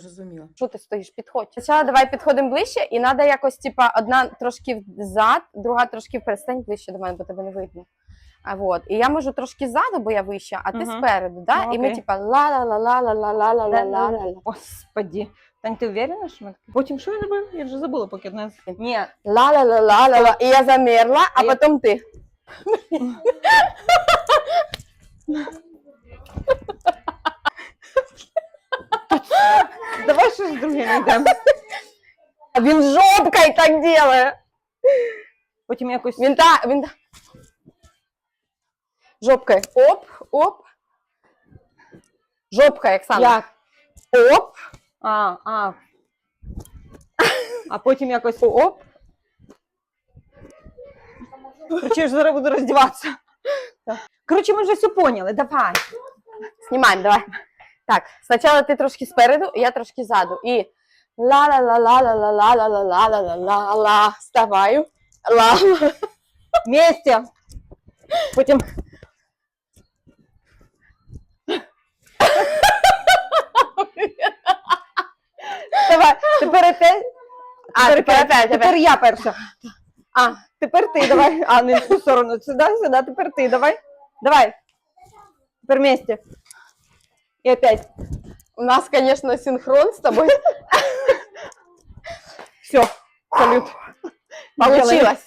Зрозуміла. Що ти стоїш? Підходь. Спочатку давай підходимо ближче, і треба якось, типа, одна трошки взад, друга трошки вперед. Стань ближче до мене, бо тебе не видно. А вот. І я можу трошки ззаду, бо я вища, а ти Мгм. спереду, да? Ну, і ми, окей. типа, ла-ла-ла-ла-ла-ла-ла-ла-ла-ла. Господі. Тань, ти уверена, що ми такі? Потім що я робив? Я вже забула, поки нас. Ні, Ла-ла-ла-ла-ла-ла. І я замерла, а А я- потім ти. давай щось друге знайдемо. А він жопкою так делає. Потім якось. Він так, він так. Жопкою. Оп, оп. Жопкою, Оксана. Як? Оп. А, а. А потім якось. Оп. Короче, я ж зараз буду роздіватися. Так. Коротше, ми вже все поняли. Давай. Знімаємо, давай. Так, спочатку ти трошки спереду, я трошки ззаду. І ла ла ла ла ла ла ла ла ла ла ла ла ла ла Вставаю. Ла. Вместе. Потім. Давай, тепер ти. А, тепер опять, Тепер я перша. А, Тепер ти давай. А, не в ту сторону. Сюди, сюди, тепер ти, давай. Давай. Тепер вместе. І опять. у нас, конечно, синхрон с тобой. Все. Салют. Получилось.